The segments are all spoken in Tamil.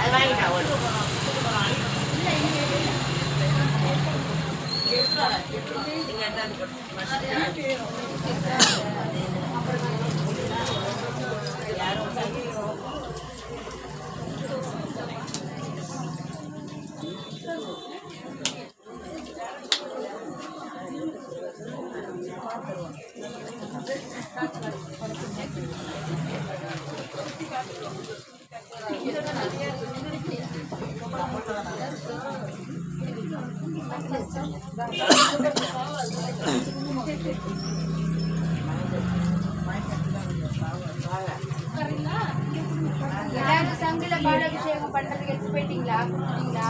அது வாங்கிட்டா ஒரு இங்கே பண்றதுக்கு எடுத்து போயிட்டீங்களா கொடுத்தீங்களா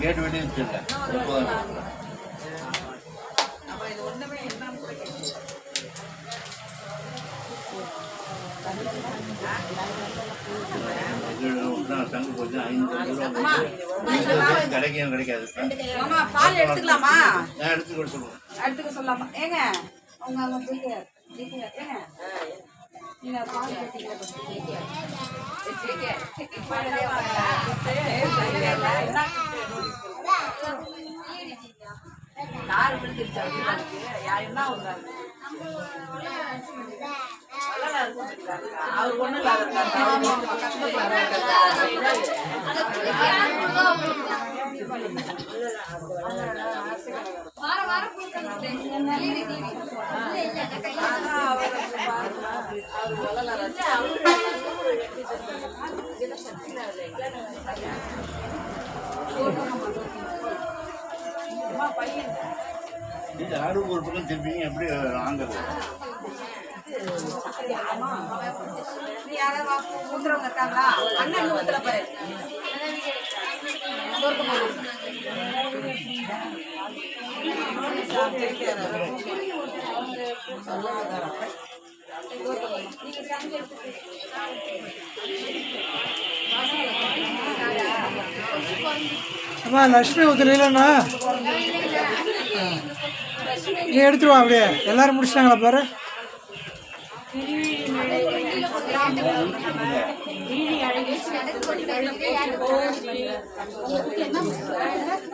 கேட்டு வெளியே வச்சிருக்கேன். சங்கு போச்சு ஐநூறு ரூபா கிடைக்கும் கிடைக்காது. பால் எடுத்துக்கலாமா? எடுத்து கொடுத்துருவோம். எடுத்துக்க சொல்லலாமா ஏங்க ஜெயிக்க ஜெயிக்க ஏங்க? பால் கேட்டீங்களா யாரு பிடிச்சிருச்சா யார் அவர் ஒண்ணு வாரம் கொடுக்கணும் இது ஆடு ஒரு பக்கம் திருப்பிங்க எப்படி வாங்குறது நீ ஊத்துறவங்க இருக்காங்களா அண்ணன் ஊத்துற பாரு அம்மா லக்ஷ்மி ஒருத்தர் இல்லைண்ணா நீ எடுத்துருவா அப்படியே. எல்லாரும் முடிச்சிட்டாங்களா பாரு.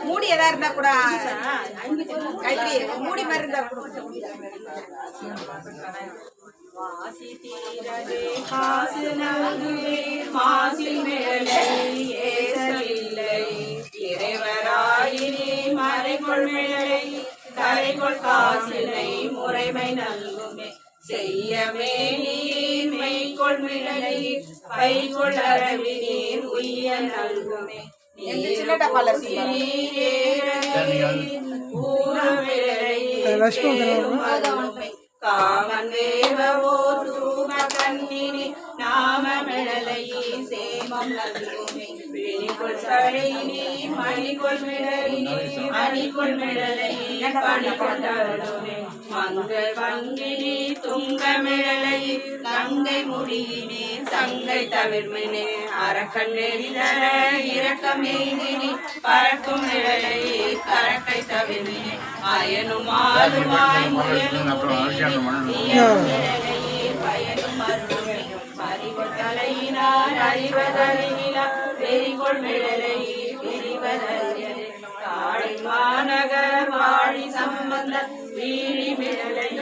மூடி எதா இருந்தா கூட மூடி மாதிரி இருந்தா கூட வாசி தீரவே காசு நல்குவீர் மாசில் மேலே ஏசலில்லை. இறைவராயினே மறைகொள் மேலை கரைகொள் காசினை முறைமை நல்குமே. செய்யமே நீர் மெய்கொள் மிளலை பைகொள் அரவி நீர் உய்ய நல்குமே. எந்த சின்ன டப்பால இருக்கு லட்சுமி ஊற்றுல காமன் தேவவோர் தூம கண்ணினி நாம மிழலை சேமம் நல்குமே விழிகொள் சடையினி மணிகொள் மிழலினி மணிகொள் மிழலை பணி கொண்டருமே மங்கள் வங்கினி துங்க முடியினே சங்கை தவிர்மினே அரக்கன் நெறிதர இரக்கமேதினி பறக்கும் மிழலை கரக்கை தவிர்மினே அயனும் ஆளுமாய் முயலும் பயனும் அருமையும் அறிவொள் தலையினார் அறிவதறிவினார் வெறிகொள் மிழலை பிரிவதறியது காளி மாநகர் வாழி சம்பந்த வீழி மொழிகள்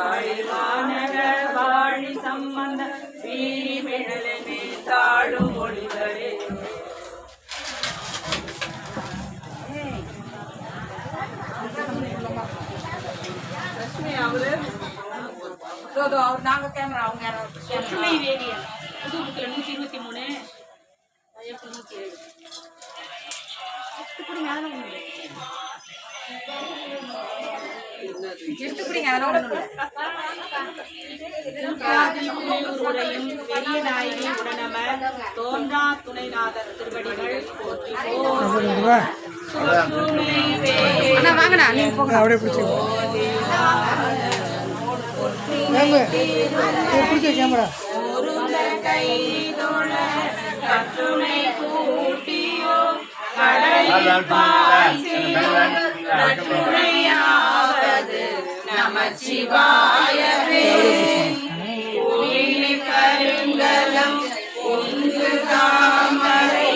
வாழி வானவர் வாழி சம்பந்த வீரி மிழலமே தாழும் மொழிகளே லட்சுமி அவரு அவர் நாங்க கேமரா அவங்க லட்சுமி புது புக்கில் நூற்றி இருபத்தி மூணு நூற்றி ஏழு பெரிய நாயகி உடனமர் தோன்றா துணைநாதர் திருவடிகள் அண்ணா வாங்கண்ணா நீங்க போங்க. அப்படியே கேமரா. கூட்டியோ கடலில் பாய்ச்சி கற்றுணையாவது நமச்சிவாயவே கோயிலி கருங்கலம் ஒன்று தாமரை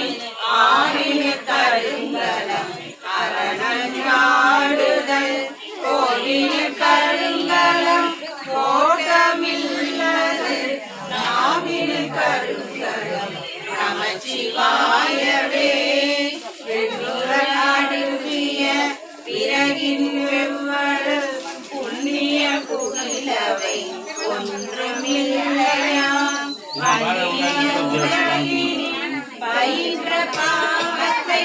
ஆயினி கருங்கலம் அரணாடுதல் கோயில் கருங்கலம் கோட்டமில்லது கருங்கலம் நமச்சிவாயவே பாவத்தை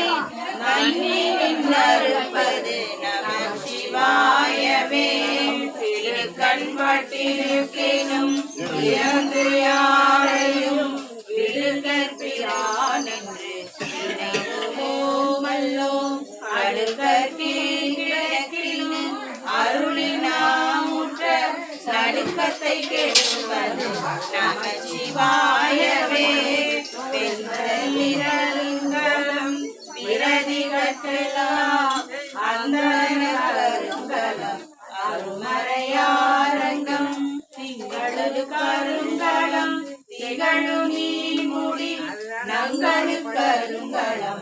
நன்னி நின்றறுப்பது நமச்சிவாயவே திருக்கண்பட்டிருக்கேனும் இறந்து யாரையும் விடுகற்பிரான் என்று நினைவுமல்லோம் அடுக்கிலும் அருளினாமுற்ற நடுக்கத்தை கெடுவது நம சிவாயவே. பிரதிகட்டலாம் அந்த கருங்கலம் அருமறையாரங்கம் திங்களது கருங்கலம் திகழு நங்களு கருங்கலம்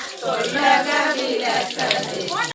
maravilha essa vez.